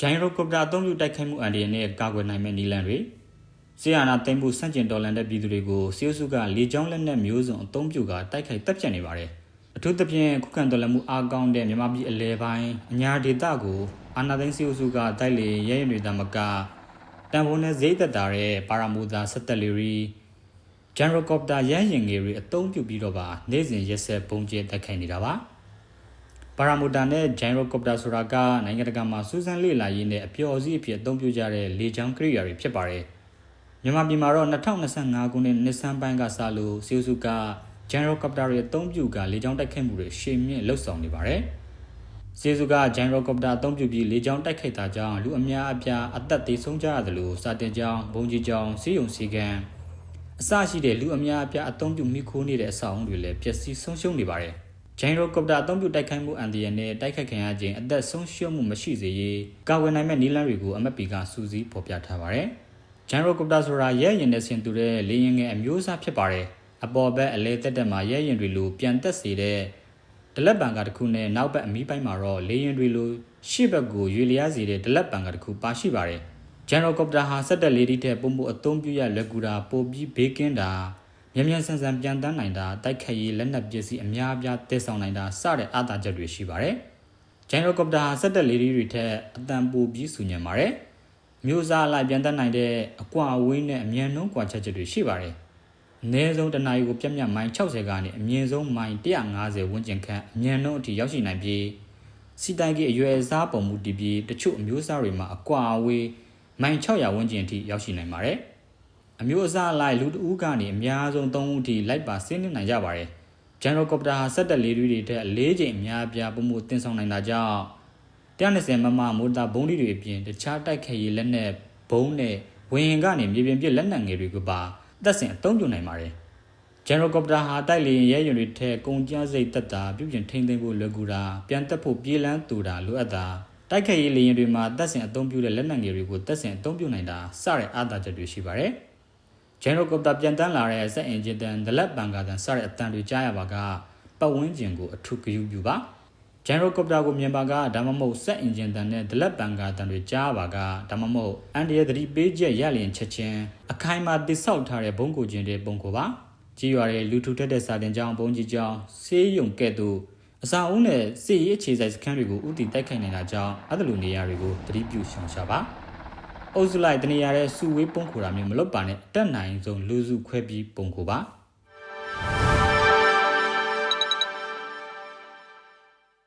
ဂျိုင်းရိုကော်ပတာအသုံးပြုတိုက်ခိုက်မှုအန္တရာယ်နဲ့ကာကွယ်နိုင်မဲ့နည်းလမ်းတွေဆီယာနာသိမ်းမှုစန့်ကျင်တော်လှန်တဲ့ပြည်သူတွေကိုစီအိုစုကလေကြောင်းလက်နက်မျိုးစုံအသုံးပြုကတိုက်ခိုက်တပ်ဖြတ်နေပါတယ်အထူးသဖြင့်ခုခံတော်လှန်မှုအားကောင်းတဲ့မြန်မာပြည်အလဲပိုင်းအညာဒေသကိုအာနာသိန်းစီအိုစုကတိုက်လေရဲရင်တွေတမကတန်ဖိုးနဲ့ဈေးသက်တာတဲ့ပါရာမူသာဆက်တက်လီရီဂျန်ရိုကော်ပတာရဟရင်ငယ်တွေအသုံးပြုပြီးတော့ပါနေ့စဉ်ရက်ဆက်ပုံကျဲတိုက်ခိုက်နေတာပါ ပါရာမူတာနဲ့ဂျိုင်ရိုကော်ပတာဆိုတာကနိုင်ငံတကာမှာစူးစမ်းလေ့လာရေးနဲ့အပျော်စီးအဖြစ်အသုံးပြုကြတဲ့လေကြောင်းကိရိယာတွေဖြစ်ပါတယ်။မြန်မာပြည်မှာတော့2025ခုနှစ်နှစ်ဆန်းပိုင်းကစလို့စီအိုစုကဂျိုင်ရိုကော်ပတာတွေအသုံးပြုကလေကြောင်းတိုက်ခိုက်မှုတွေရှေ့မြင့်လှုပ်ဆောင်နေပါတယ်။စီအိုစုကဂျိုင်ရိုကော်ပတာအသုံးပြုပြီးလေကြောင်းတိုက်ခိုက်တာကြောင့်လူအများအပြားအသက်သေဆုံးကြရတယ်လို့စာတင်ကြောင်းဘုံကြီးကြောင်းစီးရုံစီကံအစရှိတဲ့လူအများအပြားအသုံးပြုမိခိုးနေတဲ့အဆောက်အုံတွေလည်းပျက်စီးဆုံးရှုံးနေပါတယ်။ ဂျိုင်ရိုကော်ပတာအသုံးပြုတိုက်ခိုက်မှုအန်ဒီယန်နဲ့တိုက်ခိုက်ခံရခြင်းအသက်ဆုံးရှုံးမှုမရှိစေရေးကာဝယ်နိုင်မဲ့နည်းလမ်းတွေကိုအမတ်ပီကစူးစီးဖော်ပြထားပါတယ်။ဂျိုင်ရိုကော်ပတာဆိုတာရဲရင်နဲ့ဆင်တူတဲ့လေရင်ငယ်အမျိုးအစားဖြစ်ပါတယ်။အပေါ်ဘက်အလဲတက်တက်မှာရဲရင်တွေလိုပြန်တက်စေတဲ့ဒလက်ပံကတစ်ခုနဲ့နောက်ဘက်အမီးပိုင်းမှာတော့လေရင်တွေလိုရှေ့ဘက်ကိုရွေလျားစေတဲ့ဒလက်ပံကတစ်ခုပါရှိပါတယ်။ဂျန်ရိုကော်ပတာဟာဆက်တက်လေးတီးတဲ့ပုံမှုအသုံးပြုရလွယ်ကူတာပိုပြီးဘေးကင်းတာ မြန်မြန်ဆန်ဆန်ပြန်တန်းနိုင်တာတိုက်ခိုက်ရေးလက်နက်ပစ္စည်းအများအပြားတည်ဆောင်နိုင်တာစတဲ့အားသာချက်တွေရှိပါတယ်။ဂျန်ရိုကော်ပတာဟာဆက်တက်လေးတီးတွေထက်အတန်ပိုပြီးဆူညံပါတယ်။မျိုးစားအလိုက်ပြန်တန်းနိုင်တဲ့အကွာအဝေးနဲ့အမြန်နှုန်းကွာချက်ချက်တွေရှိပါတယ်။အနည်းဆုံးတစ်နာရီကိုပြတ်မြတ်မိုင်60ကနေအမြင့်ဆုံးမိုင်150ဝန်းကျင်ခန့်အမြန်နှုန်းအထိရောက်ရှိနိုင်ပြီးစီတိုင်ကြီးအရွယ်အစားပုံမူတည်ပြီးတချို့အမျိုးအစားတွေမှာအကွာအဝေးမိုင်600ဝန်းကျင်အထိရောက်ရှိနိုင်ပါတယ်။ အမျိုးအစားအလိုက်လူတဦးကနေအများဆုံး3ဦးအထိလိုက်ပါဆင်းနေနိုင်ကြပါတယ်။ဂျန်ရိုကော်ပတာဟာဆက်တက်လေးတွေထက်၄ချိန်အများအပြားပုံမှုတင်ဆောင်နိုင်တာကြောင့်120မမမိုတာဘုံးတွေအပြင်တခြားတိုက်ခိုက်ရေးလက်နက်ဘုံးနဲ့ဝင်းရင်ကနေမြေပြင်ပြစ်လက်နက်ငယ်တွေကပါတက်ဆင်အသုံးပြုနိုင်ပါတယ်။ General Copter ဟာတိုက်လေရင်ရဲရင်တွေထဲကုန်ကျစိတ်တက်တာပြုပြင်ထိန်းသိမ်းဖို့လွယ်ကူတာပြန်တက်ဖို့ပြေးလန်းတူတာလိုအပ်တာတိုက်ခိုက်ရေးလေရင်တွေမှာတက်ဆင်အသုံးပြုတဲ့လက်နက်ငယ်တွေကိုတက်ဆင်အသုံးပြုနိုင်တာစတဲ့အားသာချက်တွေရှိပါတယ်။ General Copter ပြန်တန်းလာတဲ့စက်အင်ဂျင်တန်ဒလက်ပန်ကာတန်စတဲ့အတန်တွေကြားရပါကပတ်ဝန်းကျင်ကိုအထူးဂရုပြုပါ General Copter ကိုမြင်ပါကဒါမှမဟုတ်စက်အင်ဂျင်တန်နဲ့ဒလက်ပန်ကာတန်တွေကြားပါကဒါမှမဟုတ်အန်ဒီရဲ့သတိပေးချက်ရလျင်ချက်ချင်းအခိုင်အမာတိဆောက်ထားတဲ့ဘုံကိုကျင်တဲ့ပုံကိုပါကြီးရွာတဲ့လူထူထက်တဲ့စာတင်ကြောင်းဘုံကြီးကြောင်းဆေးရုံကဲ့သို့အစာအုံးနဲ့စစ်ရေးအခြေစိုက်စခန်းတွေကိုဥတီတိုက်ခိုက်နေတာကြောင့်အဲ့လိုနေရာတွေကိုသတိပြုရှောင်ရှားပါ အုပ်စုလိုက်တနေရာတဲ့စုဝေးပုံခိုတာမျိုးမလုပ်ပါနဲ့တက်နိုင်ဆုံးလူစုခွဲပြီးပုံခိုပါ